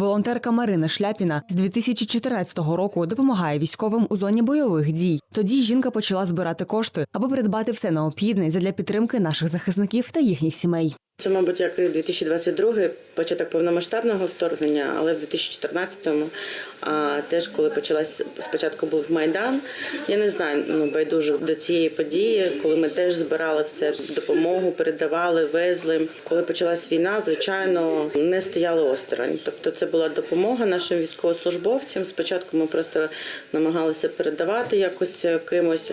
Волонтерка Марина Шляпіна з 2014 року допомагає військовим у зоні бойових дій. Тоді жінка почала збирати кошти, аби придбати все необхідне задля підтримки наших захисників та їхніх сімей. Це, мабуть, як і 2022 початок повномасштабного вторгнення, але в 2014-му а, теж, коли почалась спочатку був майдан. Я не знаю, ну байдуже до цієї події, коли ми теж збирали все допомогу, передавали, везли. Коли почалась війна, звичайно, не стояли осторонь. Тобто, це була допомога нашим військовослужбовцям. Спочатку ми просто намагалися передавати якось кимось.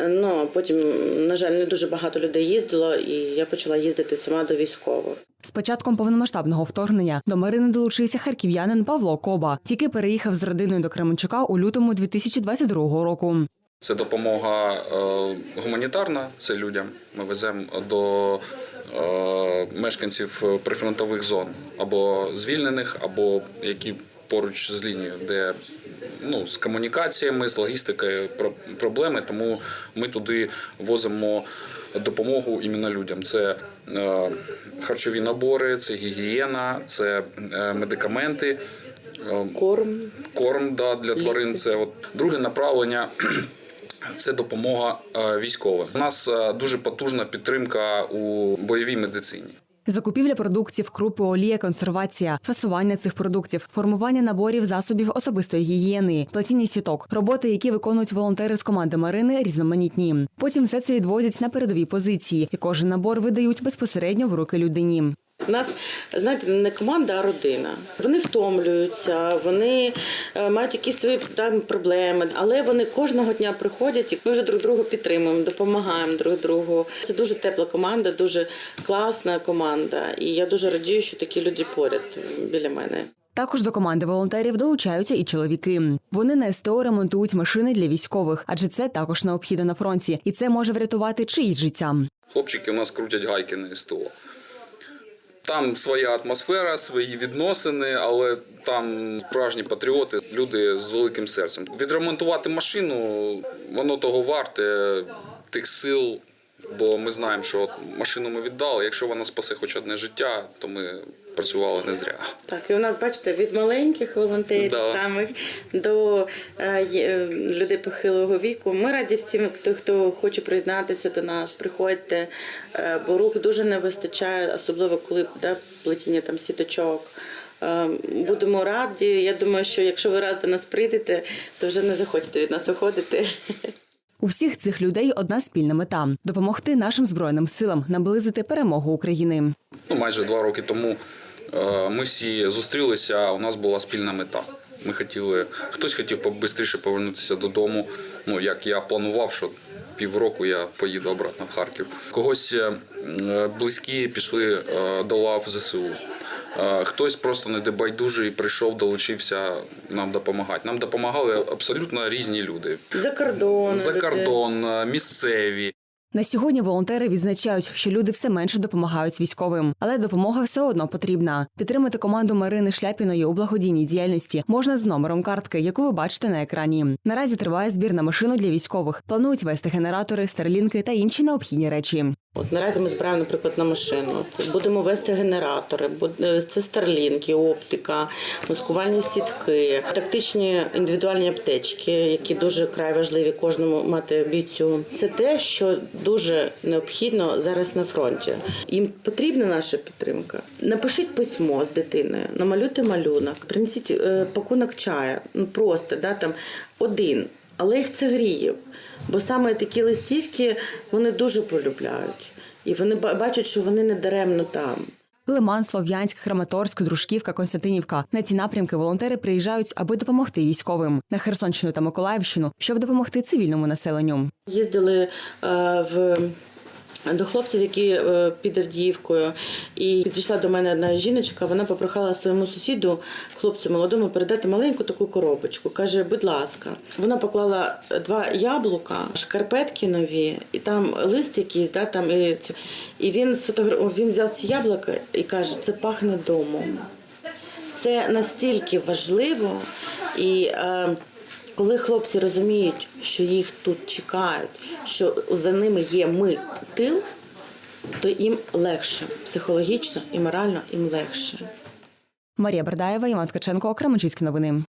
Ну а потім, на жаль, не дуже багато людей їздило, і я почала їздити сама до військових. З початком повномасштабного вторгнення до Марини долучився харків'янин Павло Коба, який переїхав з родиною до Кременчука у лютому 2022 року. Це допомога е, гуманітарна, це людям. Ми веземо до е, мешканців прифронтових зон або звільнених, або які поруч з лінією, де ну, з комунікаціями, з логістикою про- проблеми. Тому ми туди возимо допомогу іменно людям. Це е, харчові набори, це гігієна, це е, медикаменти. е, Корм корм да, для тварин. Це от друге направлення. Це допомога е, військовим. У нас дуже потужна підтримка у бойовій медицині. Закупівля продуктів, крупи, олія, консервація, фасування цих продуктів, формування наборів засобів особистої гігієни, платіння сіток, роботи, які виконують волонтери з команди Марини, різноманітні. Потім все це відвозять на передові позиції, і кожен набор видають безпосередньо в руки людині. У нас, знаєте, не команда, а родина. Вони втомлюються, вони е, мають якісь свої там проблеми, але вони кожного дня приходять і ми вже друг друга підтримуємо, допомагаємо друг другу. Це дуже тепла команда, дуже класна команда. І я дуже радію, що такі люди поряд біля мене. Також до команди волонтерів долучаються і чоловіки. Вони на СТО ремонтують машини для військових, адже це також необхідно на фронті, і це може врятувати чиїсь життя. Хлопчики у нас крутять гайки на СТО. Там своя атмосфера, свої відносини, але там справжні патріоти, люди з великим серцем. Відремонтувати машину, воно того варте тих сил, бо ми знаємо, що машину ми віддали. Якщо вона спасе хоч одне життя, то ми працювали не зря. Так, і у нас, бачите, від маленьких волонтерів Да. самих до е, є- людей похилого віку. Ми раді всім, хто, хто хоче приєднатися до нас, приходьте, е, бо рук дуже не вистачає, особливо коли да, плетіння там сіточок. Е, Будемо раді. Я думаю, що якщо ви раз до нас прийдете, то вже не захочете від нас уходити. У всіх цих людей одна спільна мета допомогти нашим збройним силам наблизити перемогу України. Ну, майже два роки тому е, ми всі зустрілися. У нас була спільна мета. Ми хотіли, хтось хотів побистріше повернутися додому. Ну як я планував, що півроку я поїду обратно в Харків. Когось е, е, близькі пішли е, до лав ЗСУ. Е, Хтось просто недобайдужий прийшов, долучився нам допомагати. Нам допомагали абсолютно різні люди. За кордон. За кордон, е, місцеві. На сьогодні волонтери відзначають, що люди все менше допомагають військовим, але допомога все одно потрібна. Підтримати команду Марини Шляпіної у благодійній діяльності можна з номером картки, яку ви бачите на екрані. Наразі триває збір на машину для військових. Планують вести генератори, старлінки та інші необхідні речі. От наразі ми збираємо, наприклад, на машину. Будемо вести генератори, е, це старлінки, оптика, маскувальні сітки, тактичні індивідуальні аптечки, які дуже край важливі кожному мати бійцю. Це те, що дуже необхідно зараз на фронті. Їм потрібна наша підтримка. Напишіть письмо з дитиною, намалюйте малюнок, принесіть е, пакунок чаю. Ну просто да там один. Але їх це гріє. Бо саме такі листівки вони дуже полюбляють. І вони ба- бачать, що вони не даремно там. Лиман, Слов'янськ, Краматорськ, Дружківка, Константинівка. На ці напрямки волонтери приїжджають, аби допомогти військовим на Херсонщину та Миколаївщину, щоб допомогти цивільному населенню. Їздили е, в. До хлопців, які е, під Авдіївкою, і підійшла до мене одна жіночка. Вона попрохала своєму сусіду, хлопцю молодому, передати маленьку таку коробочку. каже, будь ласка, вона поклала два яблука, шкарпетки нові, і там лист якийсь, да, там і, і він сфотографував, він взяв ці яблука і каже, це пахне домом. Це настільки важливо, і е, коли хлопці розуміють, що їх тут чекають, що за ними є ми тил, то їм легше психологічно і морально їм легше. Марія Бердаєва, Іван Ткаченко, Кременчуцькі новини.